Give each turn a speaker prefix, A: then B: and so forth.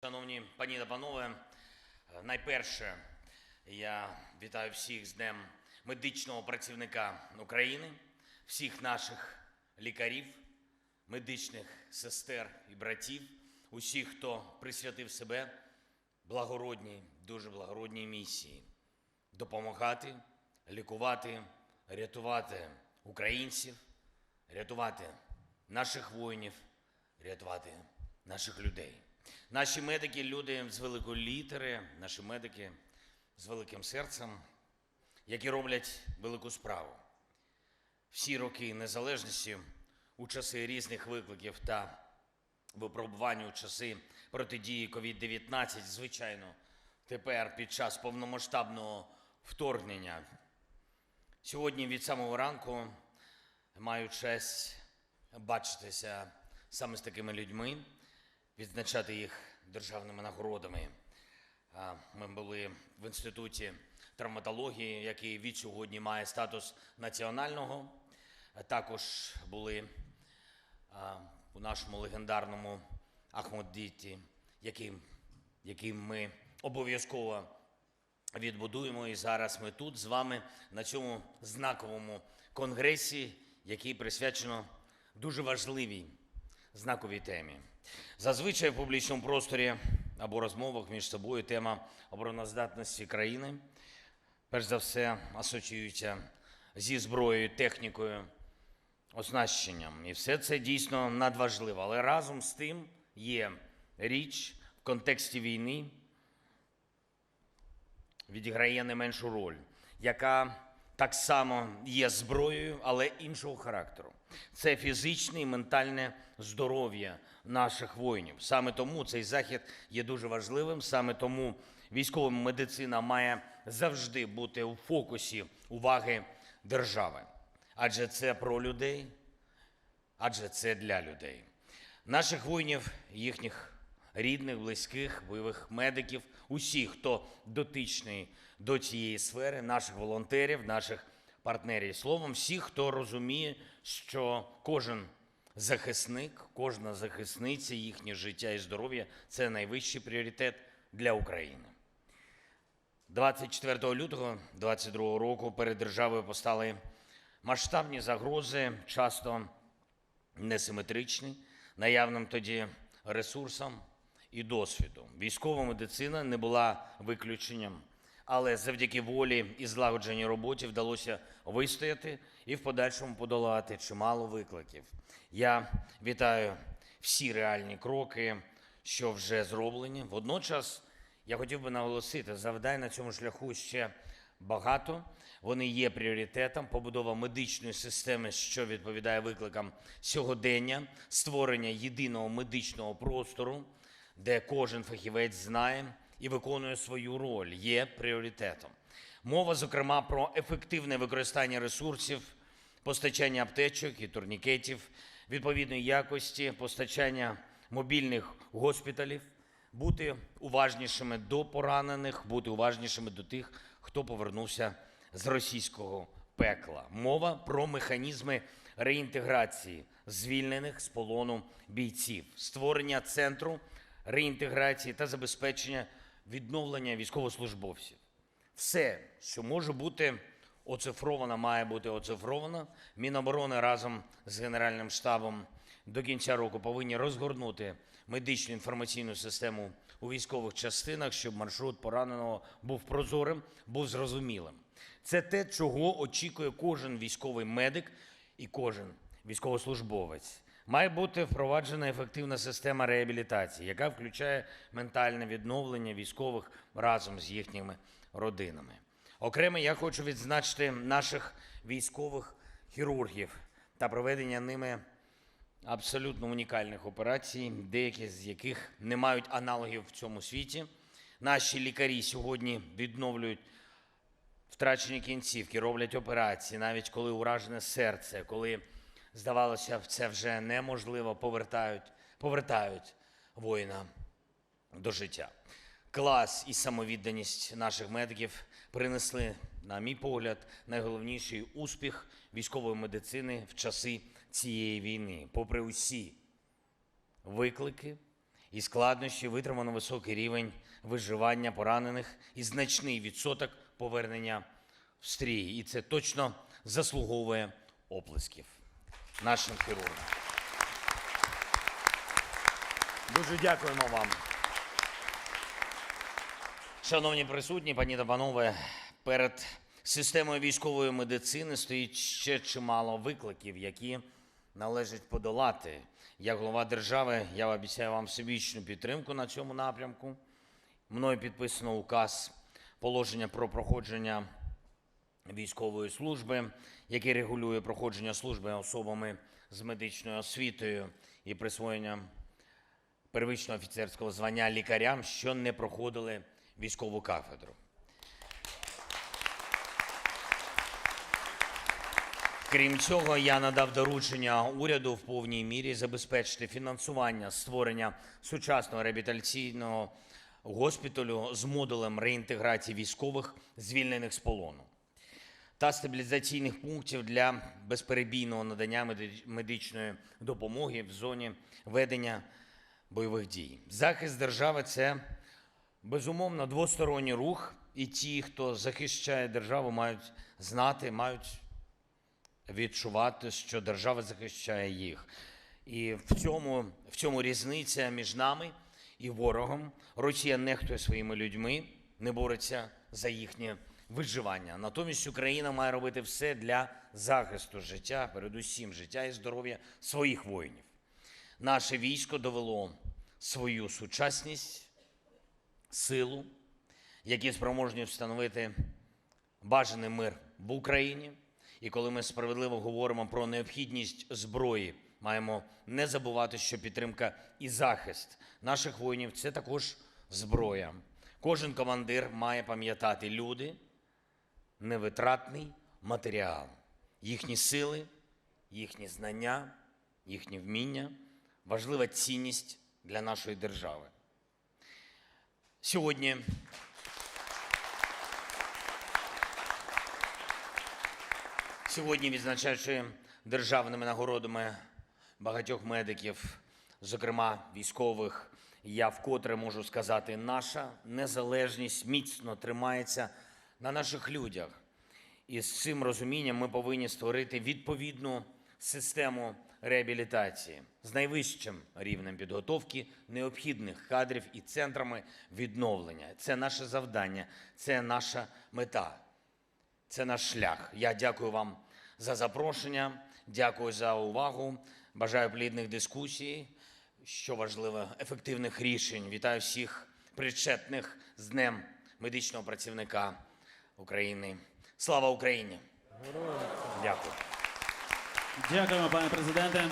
A: Шановні пані та панове, найперше я вітаю всіх з Днем медичного працівника України, всіх наших лікарів, медичних сестер і братів, усіх, хто присвятив себе благородній, дуже благородній місії допомагати, лікувати, рятувати українців, рятувати наших воїнів, рятувати наших людей. Наші медики люди з великої літери, наші медики з великим серцем, які роблять велику справу. Всі роки незалежності у часи різних викликів та випробувань у часи протидії COVID-19, звичайно, тепер під час повномасштабного вторгнення. Сьогодні від самого ранку маю честь бачитися саме з такими людьми, відзначати їх державними нагородами. Ми були в інституті травматології, який від сьогодні має статус національного. Також були у нашому легендарному Ахмаддіті, яким, яким ми обов'язково відбудуємо. І зараз ми тут з вами на цьому знаковому конгресі, який присвячено дуже важливій знаковій темі. Зазвичай в публічному просторі або розмовах між собою тема обороноздатності країни перш за все асоціюється зі зброєю, технікою, оснащенням. І все це дійсно надважливо. Але разом з тим є річ в контексті війни, відіграє не меншу роль, яка так само є зброєю, але іншого характеру. Це фізичне і ментальне здоров'я наших воїнів. Саме тому цей захід є дуже важливим. Саме тому військова медицина має завжди бути у фокусі уваги держави. Адже це про людей, адже це для людей. Наших воїнів, їхніх рідних, близьких, бойових медиків, усіх, хто дотичний до цієї сфери, наших волонтерів, наших партнерів. Словом, всіх, хто розуміє, що кожен захисник, кожна захисниця, їхнє життя і здоров'я це найвищий пріоритет для України. 24 лютого 22 року перед державою постали масштабні загрози, часто несиметричні, наявним тоді ресурсам і досвіду. Військова медицина не була виключенням, але завдяки волі і злагодженій роботі вдалося вистояти і в подальшому подолати чимало викликів. Я вітаю всі реальні кроки, що вже зроблені. Водночас я хотів би наголосити, завдань на цьому шляху ще багато. Вони є пріоритетом. Побудова медичної системи, що відповідає викликам сьогодення, створення єдиного медичного простору, де кожен фахівець знає і виконує свою роль, є пріоритетом. Мова, зокрема, про ефективне використання ресурсів, постачання аптечок і турнікетів відповідної якості, постачання мобільних госпіталів, бути уважнішими до поранених, бути уважнішими до тих, хто повернувся з російського пекла. Мова про механізми реінтеграції звільнених з полону бійців, створення центру реінтеграції та забезпечення відновлення військовослужбовців. Все, що може бути оцифровано, має бути оцифровано. Міноборони разом з Генеральним штабом до кінця року повинні розгорнути медичну інформаційну систему у військових частинах, щоб маршрут пораненого був прозорим, був зрозумілим. Це те, чого очікує кожен військовий медик і кожен військовослужбовець. Має бути впроваджена ефективна система реабілітації, яка включає ментальне відновлення військових разом з їхніми родинами. Окремо я хочу відзначити наших військових хірургів та проведення ними абсолютно унікальних операцій, деякі з яких не мають аналогів в цьому світі. Наші лікарі сьогодні відновлюють втрачені кінцівки, роблять операції, навіть коли уражене серце, коли здавалося, це вже неможливо, повертають, повертають воїна до життя. Клас і самовідданість наших медиків принесли, на мій погляд, найголовніший успіх військової медицини в часи цієї війни, попри усі виклики і складнощі, витримано високий рівень виживання поранених і значний відсоток повернення в стрій. І це точно заслуговує оплесків нашим хірургам. Дуже дякуємо вам. Шановні присутні, пані та панове, перед системою військової медицини стоїть ще чимало викликів, які належить подолати. Як голова держави, я обіцяю вам всебічну підтримку на цьому напрямку. Мною підписано указ положення про проходження військової служби, який регулює проходження служби особами з медичною освітою і присвоєння первичного офіцерського звання лікарям, що не проходили військову кафедру. Крім цього, я надав доручення уряду в повній мірі забезпечити фінансування створення сучасного реабілітаційного госпіталю з модулем реінтеграції військових, звільнених з полону, та стабілізаційних пунктів для безперебійного надання меди- медичної допомоги в зоні ведення бойових дій. Захист держави це безумовно двосторонній рух, і ті, хто захищає державу, мають знати, мають відчувати, що держава захищає їх. І в цьому, в цьому різниця між нами і ворогом. Росія нехтує своїми людьми, не бореться за їхнє виживання. Натомість Україна має робити все для захисту життя, передусім життя і здоров'я своїх воїнів. Наше військо довело свою сучасність, силу, які спроможні встановити бажаний мир в Україні. І коли ми справедливо говоримо про необхідність зброї, маємо не забувати, що підтримка і захист наших воїнів це також зброя. Кожен командир має пам'ятати люди, невитратний матеріал, їхні сили, їхні знання, їхні вміння важлива цінність для нашої держави. Сьогодні Сьогодні, відзначаючи державними нагородами багатьох медиків, зокрема військових, я вкотре можу сказати, наша незалежність міцно тримається на наших людях. І з цим розумінням ми повинні створити відповідну систему реабілітації з найвищим рівнем підготовки необхідних кадрів і центрами відновлення. Це наше завдання, це наша мета. Це наш шлях. Я дякую вам за запрошення, дякую за увагу. Бажаю плідних дискусій, що важливо, ефективних рішень. Вітаю всіх причетних з Днем медичного працівника України. Слава Україні! Дякую.
B: Дякуємо, пане президенте.